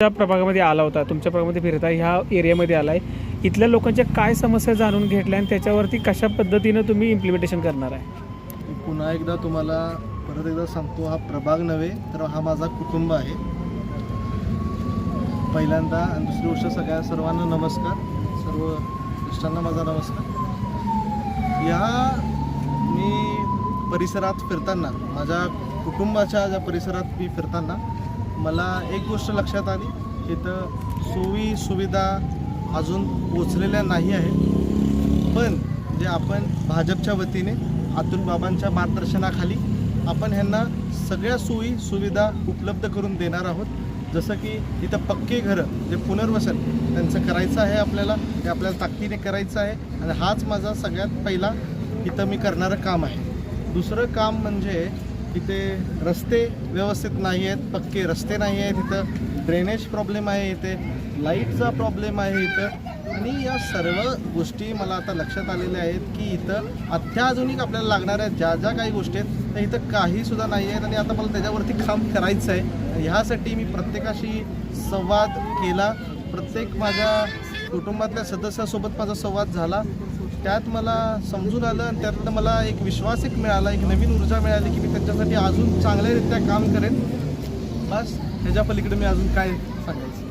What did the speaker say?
ज्या प्रभागामध्ये आला होता तुमच्या प्रभागामध्ये फिरता ह्या एरियामध्ये आलाय. इथल्या लोकांच्या काय समस्या जाणून घेतल्या आणि त्याच्यावरती कशा पद्धतीनं तुम्ही इम्प्लिमेंटेशन करणार आहे? पुन्हा एकदा तुम्हाला परत एकदा सांगतो हा प्रभाग नव्हे तर हा माझा कुटुंब आहे. पहिल्यांदा आणि दुसरी गोष्ट सगळ्या सर्वांना नमस्कार. सर्व ज्येष्ठांना माझा नमस्कार. या मी परिसरात फिरताना माझ्या कुटुंबाच्या ज्या परिसरात मी फिरताना मला एक गोष्ट लक्षात आली. इथं सोयी सुविधा अजून पोचलेल्या नाही आहे पण जे आपण भाजपच्या वतीने अतुल बाबांच्या मार्गदर्शनाखाली आपण ह्यांना सगळ्या सोयी सुविधा उपलब्ध करून देणार आहोत. जसं की इथं पक्के घरं जे पुनर्वसन त्यांचं करायचं आहे आपल्याला ते आपल्याला ताकदीने करायचं आहे. आणि हाच माझा सगळ्यात पहिला इथं मी करणारं काम आहे. दुसरं काम म्हणजे इथे रस्ते व्यवस्थित नाही आहेत पक्के रस्ते नाही आहेत इथं. ड्रेनेज प्रॉब्लेम आहे इथे लाईटचा प्रॉब्लेम आहे इथं. आणि या सर्व गोष्टी मला आता लक्षात आलेल्या आहेत की इथं अत्याधुनिक आपल्याला लागणाऱ्या ज्या ज्या काही गोष्टी आहेत त्या इथं काहीसुद्धा नाही आहेत. आणि आता मला त्याच्यावरती काम करायचं आहे. ह्यासाठी मी प्रत्येकाशी संवाद केला. प्रत्येक माझ्या कुटुंबातल्या सदस्यासोबत माझा संवाद झाला. त्यात मला समजून आलं आणि त्यातनं मला एक विश्वास एक मिळाला एक नवीन ऊर्जा मिळाली की मी त्यांच्यासाठी अजून चांगल्यारीत्या काम करेन. बस ह्याच्या पलीकडे मी अजून काय सांगायचं?